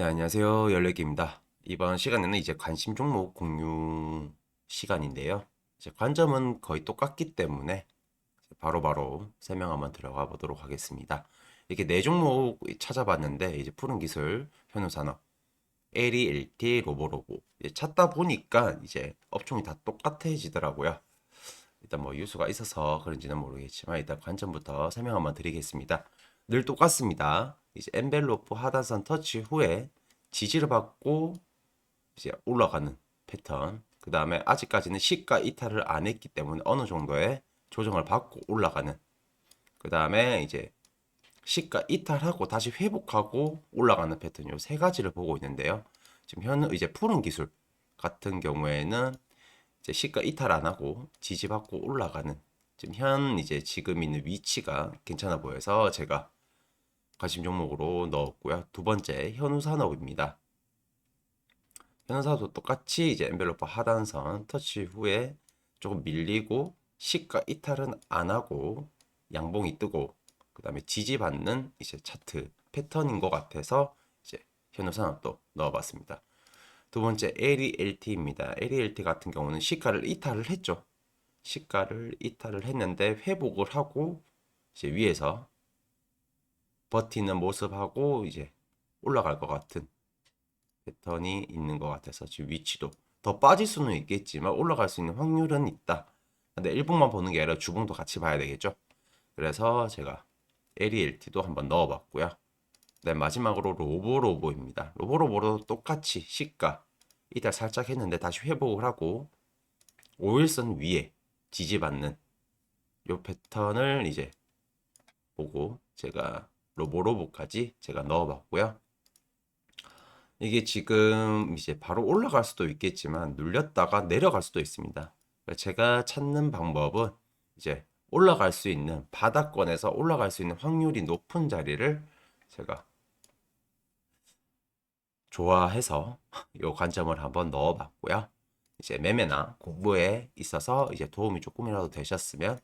네, 안녕하세요. 열레기입니다. 이번 시간에는 이제 관심 종목 공유 시간인데요. 이제 관점은 거의 똑같기 때문에 바로바로 설명 한번 들어가 보도록 하겠습니다. 이렇게 네 종목 찾아봤는데 이제 푸른 기술, 현우산업, 에리, LT, 로보로보 찾다 보니까 이제 업종이 다 똑같아지더라고요. 일단 뭐 유수가 있어서 그런지는 모르겠지만 일단 관점부터 설명 한번 드리겠습니다. 늘 똑같습니다. 이제 엔벨로프 하단선 터치 후에 지지를 받고 이제 올라가는 패턴. 그 다음에 아직까지는 시가 이탈을 안 했기 때문에 어느 정도의 조정을 받고 올라가는. 그 다음에 이제 시가 이탈하고 다시 회복하고 올라가는 패턴 요 세 가지를 보고 있는데요. 지금 현 이제 푸른 기술 같은 경우에는 이제 시가 이탈 안 하고 지지받고 올라가는 지금 현 이제 지금 있는 위치가 괜찮아 보여서 제가 관심 종목으로 넣었고요. 두 번째 현우산업입니다. 현우산업도 똑같이 이제 엔벨로퍼 하단선 터치 후에 조금 밀리고 시가 이탈은 안 하고 양봉이 뜨고 그 다음에 지지받는 이제 차트 패턴인 것 같아서 이제 현우산업도 넣어봤습니다. 두 번째 LELT입니다. LELT 같은 경우는 시가를 이탈을 했죠. 시가를 이탈을 했는데 회복을 하고 이제 위에서 버티는 모습하고 이제 올라갈 것 같은 패턴이 있는 것 같아서 지금 위치도 더 빠질 수는 있겠지만 올라갈 수 있는 확률은 있다. 근데 일봉만 보는 게 아니라 주봉도 같이 봐야 되겠죠. 그래서 제가 LELT도 한번 넣어봤고요. 네, 마지막으로 로보로보입니다. 로보로보도 똑같이 시가 이탈 살짝 했는데 다시 회복을 하고 5일선 위에 지지받는 요 패턴을 이제 보고 제가 로보로보까지 제가 넣어봤고요. 이게 지금 이제 바로 올라갈 수도 있겠지만 눌렸다가 내려갈 수도 있습니다. 제가 찾는 방법은 이제 올라갈 수 있는 바닥권에서 올라갈 수 있는 확률이 높은 자리를 제가 좋아해서 이 관점을 한번 넣어봤고요. 이제 매매나 공부에 있어서 이제 도움이 조금이라도 되셨으면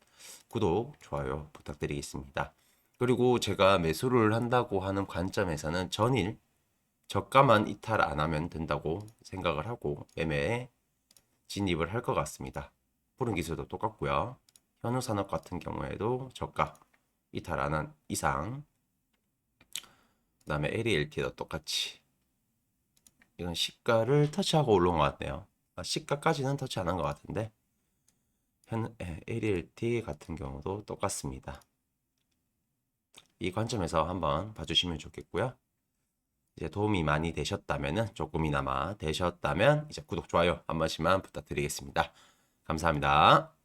구독, 좋아요 부탁드리겠습니다. 그리고 제가 매수를 한다고 하는 관점에서는 전일 저가만 이탈 안 하면 된다고 생각을 하고 매매에 진입을 할 것 같습니다. 푸른 기술도 똑같고요. 현우 산업 같은 경우에도 저가 이탈 안 한 이상 그 다음에 LELT도 똑같이 이건 시가를 터치하고 올라온 것 같네요. 아, 시가까지는 터치 안 한 것 같은데 현 예, LELT 같은 경우도 똑같습니다. 이 관점에서 한번 봐주시면 좋겠고요. 이제 도움이 많이 되셨다면은 조금이나마 되셨다면 이제 구독 좋아요 한 번씩만 부탁드리겠습니다. 감사합니다.